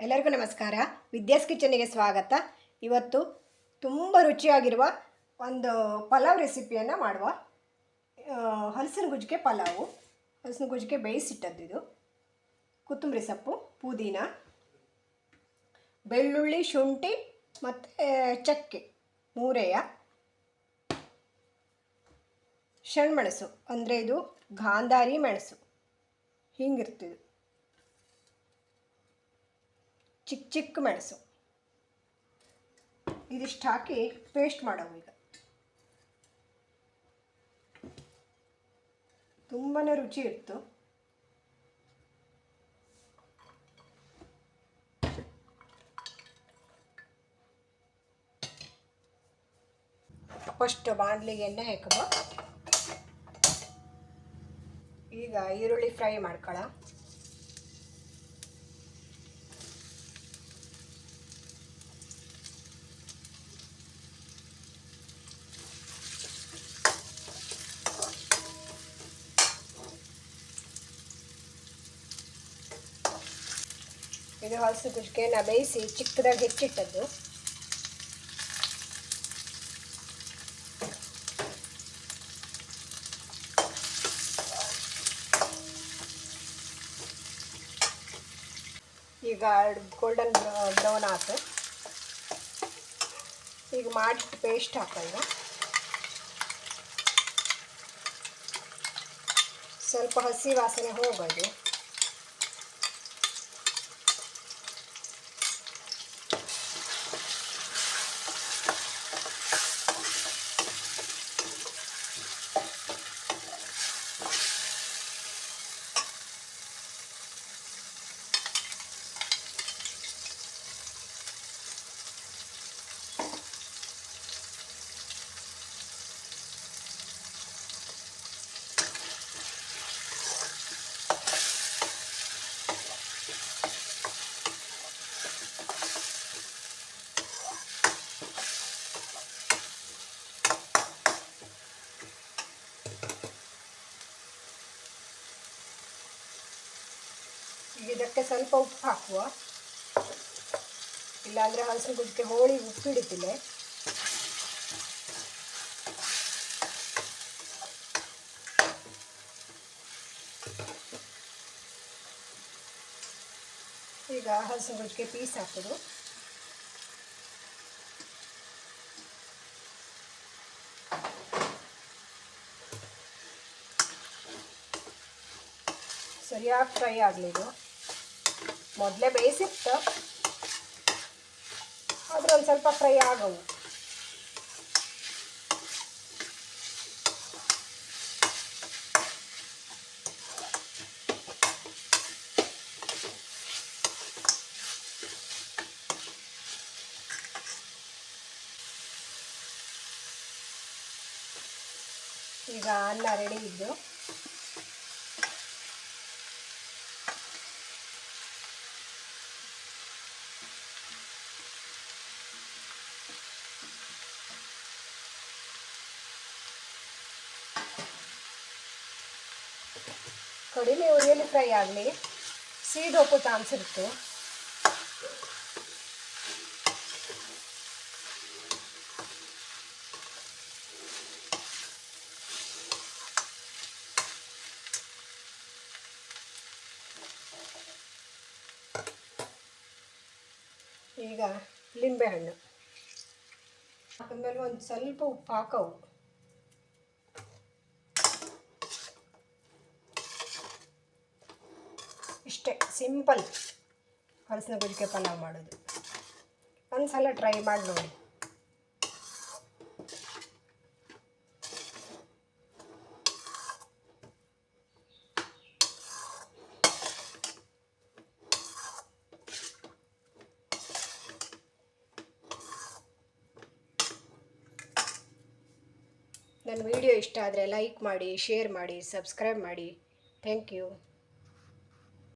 ಎಲ್ಲರಿಗೂ ನಮಸ್ಕಾರ. ವಿದ್ಯಾಸ್ ಕಿಚನಿಗೆ ಸ್ವಾಗತ. ಇವತ್ತು ತುಂಬ ರುಚಿಯಾಗಿರುವ ಒಂದು ಪಲಾವ್ ರೆಸಿಪಿಯನ್ನು ಮಾಡುವ ಹಲಸಿನ ಗುಜ್ಜಿಗೆ ಪಲಾವು. ಹಲಸಿನ ಗುಜ್ಜಿಗೆ ಇದು ಕೊತ್ತಂಬರಿ ಸೊಪ್ಪು, ಪುದೀನ, ಬೆಳ್ಳುಳ್ಳಿ, ಶುಂಠಿ ಮತ್ತು ಚಕ್ಕೆ, ಮೂರೆಯ ಮೆಣಸು ಅಂದರೆ ಇದು ಗಾಂಧಾರಿ ಮೆಣಸು. ಹಿಂಗಿರ್ತಿದು. ಚಿಕ್ಕ ಚಿಕ್ಕ ಮೆಣಸು. ಇದಿಷ್ಟು ಹಾಕಿ ಪೇಸ್ಟ್ ಮಾಡೋವು ಈಗ. ತುಂಬಾ ರುಚಿ ಇತ್ತು ಫಸ್ಟ್ ಬಾಣಲಿಗೆ ಎಣ್ಣೆ ಹಾಕಬ. ಈಗ ಈರುಳ್ಳಿ ಫ್ರೈ ಮಾಡ್ಕೊಳ್ಳ ಇದು ಹಲಸು ಕುಷ್ಕೆನ ಬೇಯಿಸಿ ಚಿಕ್ಕದಾಗಿ ಹೆಚ್ಚಿಟ್ಟದ್ದು. ಈಗ ಗೋಲ್ಡನ್ ಬ್ರೌನ್ ಆಯ್ತು ಈಗ ಮಾಡಿಟ್ಟು ಪೇಸ್ಟ್ ಹಾಕೋಣ. ಸ್ವಲ್ಪ ಹಸಿ ವಾಸನೆ ಹೋಗೋದು. ಈಗ ಇದಕ್ಕೆ ಸ್ವಲ್ಪ ಉಪ್ಪು ಹಾಕುವ. ಇಲ್ಲಾಂದರೆ ಹಲಸಿನ ಗುಜ್ಜಿಗೆ ಹೋಳಿ ಉಪ್ಪು ಹಿಡಿತಿಲ್ಲ ಈಗ ಹಲಸಿನ ಗುಜ್ಜಿಗೆ ಪೀಸ್ ಹಾಕೋದು. ಸರಿಯಾಗಿ ಫ್ರೈ ಆಗಲಿ ಇದು ಮೊದಲೇ ಬೇಯಿಸಿತ್ತು. ಅದ್ರೊಂದು ಸ್ವಲ್ಪ ಫ್ರೈ ಆಗವು ಈಗ ಅನ್ನ ರೆಡಿ ಇದ್ದು ಕಡಿಮೆ ಉರಿಯಲ್ಲಿ ಫ್ರೈ ಆಗಲಿ ಸೀದೋಪು ಚಾನ್ಸ್ ಇರುತ್ತೆ ಈಗ ಲಿಂಬೆಹಣ್ಣು. ಮೇಲೆ ಒಂದು ಸ್ವಲ್ಪ ಉಪ್ಪು ಹಾಕವು ಇಷ್ಟೇ ಸಿಂಪಲ್ ಹಲಸಿನ ಗುಜಿಕೆ ಪಲಾವ್ ಮಾಡೋದು. ಒಂದು ಸಲ ಟ್ರೈ ಮಾಡಿ ನೋಡಿ. ನನ್ನ ವಿಡಿಯೋ ಇಷ್ಟ ಆದರೆ ಲೈಕ್ ಮಾಡಿ, ಶೇರ್ ಮಾಡಿ, ಸಬ್ಸ್ಕ್ರೈಬ್ ಮಾಡಿ. Thank you.